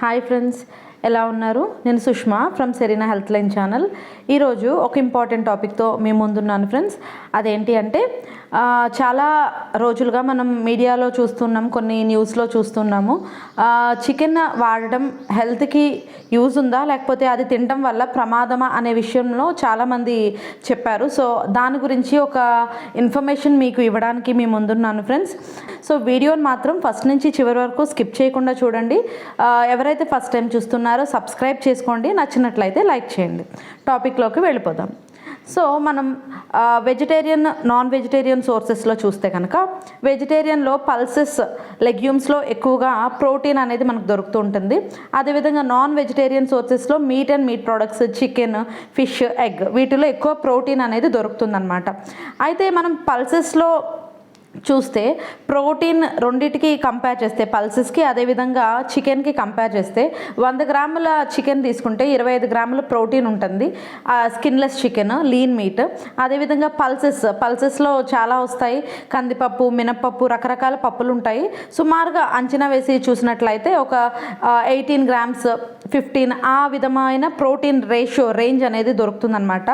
Hi friends ఎలా ఉన్నారు? నేను Sushma from Serena health line channel. ఈరోజు ఒక ఇంపార్టెంట్ టాపిక్తో మేము ముందున్నాను ఫ్రెండ్స్. అదేంటి అంటే చాలా రోజులుగా మనం మీడియాలో చూస్తున్నాం కొన్ని న్యూస్లో చూస్తున్నాము. చికెన్ వాడడం హెల్త్కి యూజ్ ఉందా? లేకపోతే అది తినడం వల్ల ప్రమాదమా అనే విషయంలో చాలామంది చెప్పారు. సో దాని గురించి ఒక ఇన్ఫర్మేషన్ మీకు ఇవ్వడానికి మీ ముందున్నాను ఫ్రెండ్స్. సో వీడియోని మాత్రం ఫస్ట్ నుంచి చివరి వరకు స్కిప్ చేయకుండా చూడండి. ఎవరైతే ఫస్ట్ టైం చూస్తున్నారో సబ్స్క్రైబ్ చేసుకోండి. నచ్చినట్లయితే లైక్ చేయండి. టాపిక్లోకి వెళ్ళిపోదాం. సో మనం వెజిటేరియన్ నాన్ వెజిటేరియన్ సోర్సెస్లో చూస్తే కనుక వెజిటేరియన్లో పల్సెస్ లెగ్యూమ్స్లో ఎక్కువగా ప్రోటీన్ అనేది మనకు దొరుకుతూ ఉంటుంది. అదేవిధంగా non vegetarian సోర్సెస్లో meat and meat products chicken fish egg వీటిలో ఎక్కువ ప్రోటీన్ అనేది దొరుకుతుందన్నమాట. అయితే మనం పల్సెస్లో చూస్తే ప్రోటీన్ రెండింటికి కంపేర్ చేస్తే పల్సెస్కి అదేవిధంగా చికెన్కి కంపేర్ చేస్తే వంద గ్రాముల చికెన్ తీసుకుంటే ఇరవై ఐదు గ్రాముల ప్రోటీన్ ఉంటుంది. Skinless chicken lean meat. అదేవిధంగా పల్సెస్ పల్సెస్లో చాలా వస్తాయి. కందిపప్పు మినప్పప్పు రకరకాల పప్పులు ఉంటాయి. సుమారుగా అంచనా వేసి చూసినట్లయితే ఒక ఎయిటీన్ గ్రామ్స్ ఫిఫ్టీన్ ఆ విధమైన ప్రోటీన్ రేషియో రేంజ్ అనేది దొరుకుతుందన్నమాట.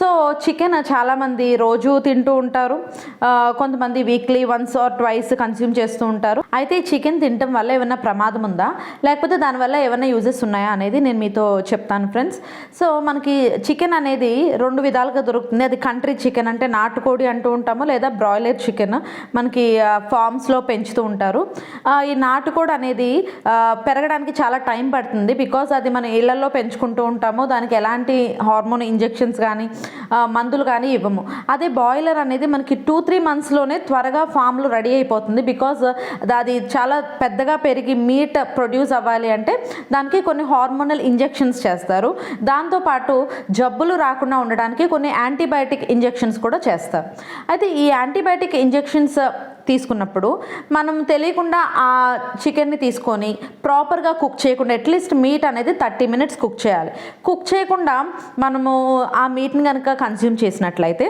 సో చికెన్ చాలామంది రోజు తింటూ ఉంటారు. కొంతమంది కొంతమంది weekly once or twice consume చేస్తూ ఉంటారు. అయితే ఈ చికెన్ తినటం వల్ల ఏమైనా ప్రమాదం ఉందా? లేకపోతే దానివల్ల ఏమైనా యూజెస్ ఉన్నాయా అనేది నేను మీతో చెప్తాను ఫ్రెండ్స్. సో మనకి చికెన్ అనేది రెండు విధాలుగా దొరుకుతుంది. అది కంట్రీ చికెన్ అంటే నాటుకోడి అంటూ ఉంటాము లేదా బ్రాయిలర్ చికెన్ మనకి ఫార్మ్స్లో పెంచుతూ ఉంటారు. ఈ నాటుకోడి అనేది పెరగడానికి చాలా టైం పడుతుంది. బికాస్ అది మన ఇళ్ళలో పెంచుకుంటూ ఉంటాము. దానికి ఎలాంటి హార్మోన్ ఇంజెక్షన్స్ కానీ మందులు కానీ ఇవ్వము. అదే బాయిలర్ అనేది మనకి టూ త్రీ మంత్స్లోనే త్వరగా ఫామ్లో రెడీ అయిపోతుంది బికాజ్ అది చాలా పెద్దగా పెరిగి మీట్ ప్రొడ్యూస్ అవ్వాలి అంటే దానికి కొన్ని హార్మోనల్ ఇంజెక్షన్స్ చేస్తారు. దాంతోపాటు జబ్బులు రాకుండా ఉండడానికి కొన్ని యాంటీబయాటిక్ ఇంజెక్షన్స్ కూడా చేస్తారు. అయితే ఈ యాంటీబయాటిక్ ఇంజెక్షన్స్ తీసుకున్నప్పుడు మనం తెలియకుండా ఆ చికెన్ని తీసుకొని ప్రాపర్గా కుక్ చేయకుండా అట్లీస్ట్ మీట్ అనేది థర్టీ మినిట్స్ కుక్ చేయాలి. కుక్ చేయకుండా మనము ఆ మీట్ని కనుక కన్జ్యూమ్ చేసినట్లయితే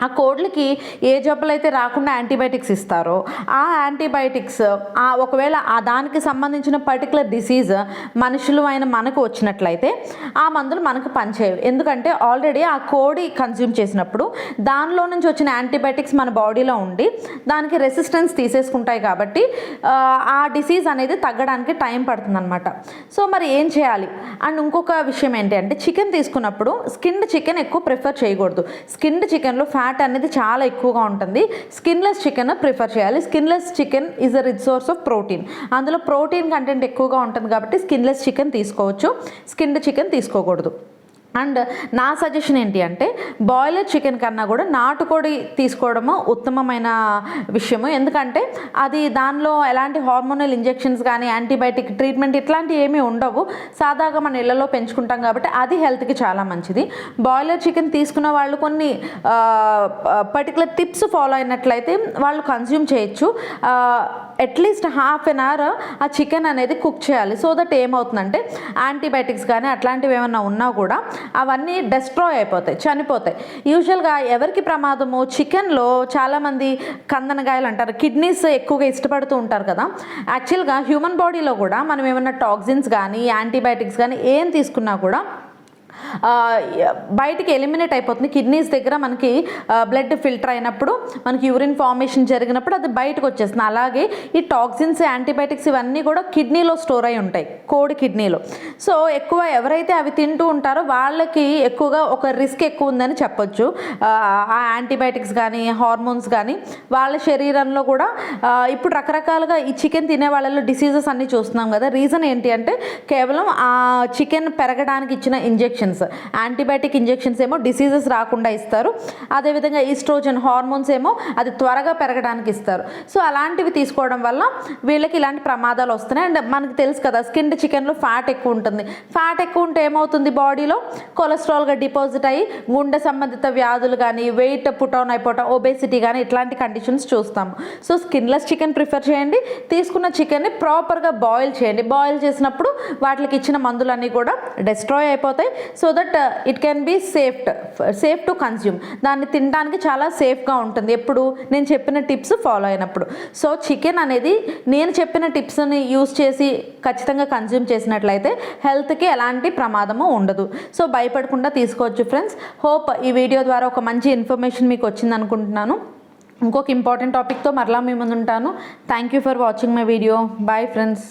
ఆ కోడ్లకి ఏ జబ్బులు అయితే రాకుండా యాంటీబయాటిక్స్ ఇస్తారో ఆ యాంటీబయాటిక్స్ ఆ ఒకవేళ ఆ దానికి సంబంధించిన పర్టికులర్ డిసీజ్ మనుషులు అయిన మనకు వచ్చినట్లయితే ఆ మందులు మనకు పనిచేయవు. ఎందుకంటే ఆల్రెడీ ఆ కోడి కన్జ్యూమ్ చేసినప్పుడు దానిలో నుంచి వచ్చిన యాంటీబయాటిక్స్ మన బాడీలో ఉండి దానికి రెసిస్టెన్స్ తీసేసుకుంటాయి కాబట్టి ఆ, ఆ డిసీజ్ అనేది తగ్గడానికి టైం పడుతుందన్నమాట. సో మరి ఏం చేయాలి? అండ్ ఇంకొక విషయం ఏంటి అంటే చికెన్ తీసుకున్నప్పుడు స్కిన్డ్ చికెన్ ఎక్కువ ప్రిఫర్ చేయకూడదు. స్కిన్డ్ చికెన్లో ఫ్యాట్ అనేది చాలా ఎక్కువగా ఉంటుంది. స్కిన్లెస్ చికెన్ ప్రిఫర్ చేయాలి. Skinless chicken is a rich source of protein అందులో ప్రోటీన్ కంటెంట్ ఎక్కువగా ఉంటుంది కాబట్టి స్కిన్లెస్ చికెన్ తీసుకోవచ్చు. స్కిన్డ్ చికెన్ తీసుకోకూడదు. అండ్ నా సజెషన్ ఏంటి అంటే బాయిలర్ చికెన్ కన్నా కూడా నాటుకోడి తీసుకోవడము ఉత్తమమైన విషయము. ఎందుకంటే అది దానిలో ఎలాంటి హార్మోనల్ ఇంజెక్షన్స్ కానీ యాంటీబయాటిక్ ట్రీట్మెంట్ ఇట్లాంటివి ఏమీ ఉండవు. సాదాగా మన ఇళ్ళలో పెంచుకుంటాం కాబట్టి అది హెల్త్కి చాలా మంచిది. బాయిలర్ చికెన్ తీసుకున్న వాళ్ళు కొన్ని పర్టికులర్ టిప్స్ ఫాలో అయినట్లయితే వాళ్ళు కన్జ్యూమ్ చేయొచ్చు. At least half an hour ఆ చికెన్ అనేది కుక్ చేయాలి. సో దట్ ఏమవుతుందంటే యాంటీబయాటిక్స్ కానీ అట్లాంటివి ఏమైనా ఉన్నా కూడా అవన్నీ డెస్ట్రాయ్ అయిపోతాయి చనిపోతాయి. యూజువల్గా ఎవరికి ప్రమాదము చికెన్లో చాలామంది కందనగాయలు అంటారు కిడ్నీస్ ఎక్కువగా ఇష్టపడుతూ ఉంటారు కదా. యాక్చువల్గా హ్యూమన్ బాడీలో కూడా మనం ఏమైనా టాక్సిన్స్ కానీ యాంటీబయాటిక్స్ కానీ ఏం తీసుకున్నా కూడా బయటికి ఎలిమినేట్ అయిపోతుంది. కిడ్నీస్ దగ్గర మనకి బ్లడ్ ఫిల్టర్ అయినప్పుడు మనకి యూరిన్ ఫార్మేషన్ జరిగినప్పుడు అది బయటకు వచ్చేస్తుంది. అలాగే ఈ టాక్సిన్స్ యాంటీబయాటిక్స్ ఇవన్నీ కూడా కిడ్నీలో స్టోర్ అయి ఉంటాయి. కోడి కిడ్నీలో. సో ఎక్కువ ఎవరైతే అవి తింటూ ఉంటారో వాళ్ళకి ఎక్కువగా ఒక రిస్క్ ఎక్కువ ఉందని చెప్పొచ్చు. ఆ యాంటీబయాటిక్స్ కానీ హార్మోన్స్ కానీ వాళ్ళ శరీరంలో కూడా ఇప్పుడు రకరకాలుగా ఈ చికెన్ తినే వాళ్ళలో డిసీజెస్ అన్నీ చూస్తున్నాం కదా. రీజన్ ఏంటి అంటే కేవలం ఆ చికెన్ పెరగడానికి ఇచ్చిన ఇంజెక్షన్స్. యాంటీబయాటిక్ ఇంజెక్షన్స్ ఏమో డిసీజెస్ రాకుండా ఇస్తారు. అదేవిధంగా ఈస్ట్రోజన్ హార్మోన్స్ ఏమో అది త్వరగా పెరగడానికి ఇస్తారు. సో అలాంటివి తీసుకోవడం వల్ల వీళ్ళకి ఇలాంటి ప్రమాదాలు వస్తున్నాయి. అండ్ మనకు తెలుసు కదా స్కిన్ చికెన్లో ఫ్యాట్ ఎక్కువ ఉంటుంది. ఫ్యాట్ ఎక్కువ ఉంటే ఏమవుతుంది బాడీలో? కొలెస్ట్రాల్గా డిపాజిట్ అయ్యి గుండె సంబంధిత వ్యాధులు కానీ వెయిట్ పుటౌన్ అయిపోవటం ఒబేసిటీ కానీ ఇట్లాంటి కండిషన్స్ చూస్తాము సో స్కిన్లెస్ చికెన్ ప్రిఫర్ చేయండి. తీసుకున్న చికెన్ని ప్రాపర్గా బాయిల్ చేయండి. బాయిల్ చేసినప్పుడు వాటికి ఇచ్చిన మందులన్నీ కూడా డిస్ట్రాయ్ అయిపోతాయి. So that it can be safe safe to consume దాన్ని తినడానికి చాలా సేఫ్గా ఉంటుంది. ఎప్పుడు నేను చెప్పిన టిప్స్ ఫాలో అయినప్పుడు. సో చికెన్ అనేది నేను చెప్పిన టిప్స్ని యూస్ చేసి ఖచ్చితంగా కన్జ్యూమ్ చేసినట్లయితే హెల్త్కి ఎలాంటి ప్రమాదము ఉండదు. సో భయపడకుండా తీసుకోవచ్చు ఫ్రెండ్స్ హోప్ ఈ వీడియో ద్వారా ఒక మంచి ఇన్ఫర్మేషన్ మీకు వచ్చింది అనుకుంటున్నాను. ఇంకొక ఇంపార్టెంట్ టాపిక్తో మరలా మీ ముందు ఉంటాను thank you for watching my video bye friends